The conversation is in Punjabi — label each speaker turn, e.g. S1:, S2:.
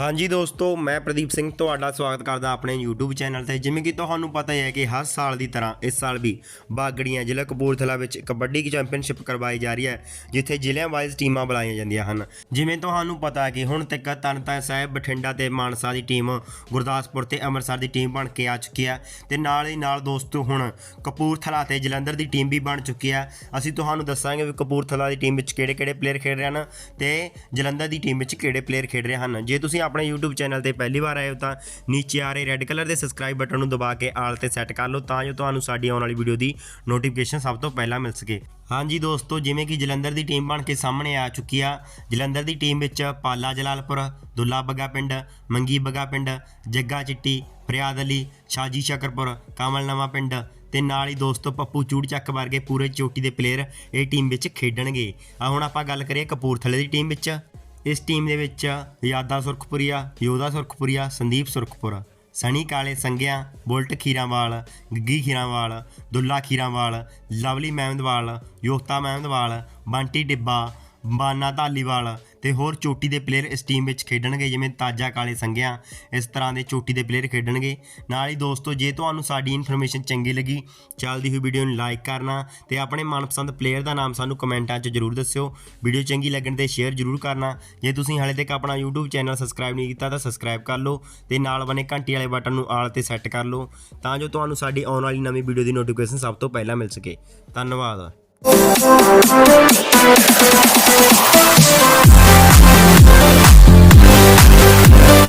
S1: ਹਾਂਜੀ ਦੋਸਤੋ, ਮੈਂ ਪ੍ਰਦੀਪ ਸਿੰਘ ਤੁਹਾਡਾ ਸਵਾਗਤ ਕਰਦਾ ਆਪਣੇ YouTube ਚੈਨਲ ਤੇ। ਜਿਵੇਂ ਕਿ ਤੁਹਾਨੂੰ ਪਤਾ ਹੀ ਹੈ ਕਿ ਹਰ ਸਾਲ ਦੀ ਤਰ੍ਹਾਂ ਇਸ ਸਾਲ ਵੀ ਬਾਗੜੀਆਂ ਜ਼ਿਲ੍ਹਾ ਕਪੂਰਥਲਾ ਵਿੱਚ ਕਬੱਡੀ ਦੀ ਚੈਂਪੀਅਨਸ਼ਿਪ ਕਰਵਾਈ ਜਾ ਰਹੀ ਹੈ, ਜਿੱਥੇ ਜ਼ਿਲ੍ਹਿਆਂ ਵਾਈਜ਼ ਟੀਮਾਂ ਬੁਲਾਈਆਂ ਜਾਂਦੀਆਂ ਹਨ। ਜਿਵੇਂ ਤੁਹਾਨੂੰ ਪਤਾ ਹੈ ਕਿ ਹੁਣ ਤੱਕ ਤਰਨਤਾਰਨ ਸਾਹਿਬ, ਬਠਿੰਡਾ ਤੇ ਮਾਨਸਾ ਦੀ ਟੀਮ, ਗੁਰਦਾਸਪੁਰ ਤੇ ਅੰਮ੍ਰਿਤਸਰ ਦੀ ਟੀਮ ਬਣ ਕੇ ਆ ਚੁੱਕੀ ਹੈ ਤੇ ਨਾਲ ਹੀ ਨਾਲ ਦੋਸਤੋ, ਹੁਣ ਕਪੂਰਥਲਾ ਤੇ ਜਲੰਧਰ ਦੀ ਟੀਮ ਵੀ ਬਣ ਚੁੱਕੀ ਹੈ। ਅਸੀਂ ਤੁਹਾਨੂੰ ਦੱਸਾਂਗੇ ਵੀ ਕਪੂਰਥਲਾ ਦੀ ਟੀਮ ਵਿੱਚ ਕਿਹੜੇ-ਕਿਹੜੇ ਪਲੇਅਰ ਖੇਡ ਰਹੇ ਹਨ ਤੇ ਜਲੰਧਰ ਦੀ ਟੀਮ ਵਿੱਚ ਕਿਹੜੇ ਪਲੇਅਰ ਖੇਡ ਰਹੇ ਹਨ। ਜੇ ਤੁਸੀਂ ਆਪਣੇ YouTube ਚੈਨਲ ਤੇ ਪਹਿਲੀ ਵਾਰ ਆਏ ਹੋ ਤਾਂ ਨੀਚੇ ਆ ਰਹੇ ਰੈੱਡ ਕਲਰ ਦੇ ਸਬਸਕ੍ਰਾਈਬ ਬਟਨ ਨੂੰ ਦਬਾ ਕੇ ਆਲ ਤੇ ਸੈੱਟ ਕਰ ਲਓ ਤਾਂ ਜੋ ਤੁਹਾਨੂੰ ਸਾਡੀ ਆਉਣ ਵਾਲੀ ਵੀਡੀਓ ਦੀ ਨੋਟੀਫਿਕੇਸ਼ਨ ਸਭ ਤੋਂ ਪਹਿਲਾਂ ਮਿਲ ਸਕੇ। ਹਾਂਜੀ ਦੋਸਤੋ, ਜਿਵੇਂ ਕਿ ਜਲੰਧਰ ਦੀ ਟੀਮ ਬਣ ਕੇ ਸਾਹਮਣੇ ਆ ਚੁੱਕੀ ਆ। ਜਲੰਧਰ ਦੀ ਟੀਮ ਵਿੱਚ ਪਾਲਾ ਜਲਾਲਪੁਰ, ਦੁੱਲਾ ਬੱਗਾ ਪਿੰਡ, ਮੰਗੀ ਬੱਗਾ ਪਿੰਡ, ਜੱਗਾ ਚਿੱਟੀ, ਫਰਿਆਦ ਅਲੀ, ਸ਼ਾਜੀ ਸ਼ਕਰਪੁਰ, ਕਮਲ ਨਵਾਂ ਪਿੰਡ ਤੇ ਨਾਲ ਹੀ ਦੋਸਤੋ ਪੱਪੂ ਚੂੜ ਚੱਕ ਵਰਗੇ ਪੂਰੇ ਚੋਟੀ ਦੇ ਪਲੇਅਰ ਇਹ ਟੀਮ ਵਿੱਚ ਖੇਡਣਗੇ। ਆ ਹੁਣ ਆਪਾਂ ਗੱਲ ਕਰੀਏ ਕਪੂਰਥਲੇ ਦੀ ਟੀਮ ਵਿੱਚ। ਇਸ ਟੀਮ ਦੇ ਵਿੱਚ ਯਾਦਾ ਸੁਰਖਪੁਰੀਆ, ਯੋਧਾ ਸੁਰਖਪੁਰੀਆ, ਸੰਦੀਪ ਸੁਰਖਪੁਰ, ਸਣੀ ਕਾਲੇ ਸੰਗਿਆ ਬੁਲਟ ਖੀਰਾਵਾਲ, ਗੱਗੀ ਖੀਰਾਵਾਲ, ਦੁੱਲਾ ਖੀਰਾਵਾਲ, ਲਵਲੀ ਮਹਿਮਦਵਾਲ ਯੋਗਤਾ ਮਹਿਮਦਵਾਲ, ਬੰਟੀ ਡਿੱਬਾ ਬਾਨਾ ਧਾਲੀਵਾਲ ਤੇ ਹੋਰ ਚੋਟੀ ਦੇ ਪਲੇਅਰ ਇਸ ਟੀਮ ਵਿੱਚ ਖੇਡਣਗੇ, ਜਿਵੇਂ ਤਾਜਾ ਕਾਲੇ ਸੰਗਿਆ ਇਸ ਤਰ੍ਹਾਂ ਦੇ ਚੋਟੀ ਦੇ ਪਲੇਅਰ ਖੇਡਣਗੇ। ਨਾਲ ਹੀ ਦੋਸਤੋ, ਜੇ ਤੁਹਾਨੂੰ ਸਾਡੀ ਇਨਫੋਰਮੇਸ਼ਨ ਚੰਗੀ ਲੱਗੀ, ਚੱਲਦੀ ਹੋਈ ਵੀਡੀਓ ਨੂੰ ਲਾਈਕ ਕਰਨਾ ਤੇ ਆਪਣੇ ਮਨਪਸੰਦ ਪਲੇਅਰ ਦਾ ਨਾਮ ਸਾਨੂੰ ਕਮੈਂਟਾਂ 'ਚ ਜਰੂਰ ਦੱਸਿਓ। ਵੀਡੀਓ ਚੰਗੀ ਲੱਗਣ ਤੇ ਸ਼ੇਅਰ ਜਰੂਰ ਕਰਨਾ। ਜੇ ਤੁਸੀਂ ਹਾਲੇ ਤੱਕ ਆਪਣਾ YouTube ਚੈਨਲ ਸਬਸਕ੍ਰਾਈਬ ਨਹੀਂ ਕੀਤਾ ਤਾਂ ਸਬਸਕ੍ਰਾਈਬ ਕਰ ਲਓ ਤੇ ਨਾਲ ਬਨੇ ਘੰਟੀ ਵਾਲੇ ਬਟਨ ਨੂੰ ਆਲ ਤੇ ਸੈੱਟ ਕਰ ਲਓ ਤਾਂ ਜੋ ਤੁਹਾਨੂੰ ਸਾਡੀ ਆਉਣ ਵਾਲੀ ਨਵੀਂ ਵੀਡੀਓ ਦੀ ਨੋਟੀਫਿਕੇਸ਼ਨ ਸਭ ਤੋਂ ਪਹਿਲਾਂ ਮਿਲ ਸਕੇ। ਧੰਨਵਾਦ।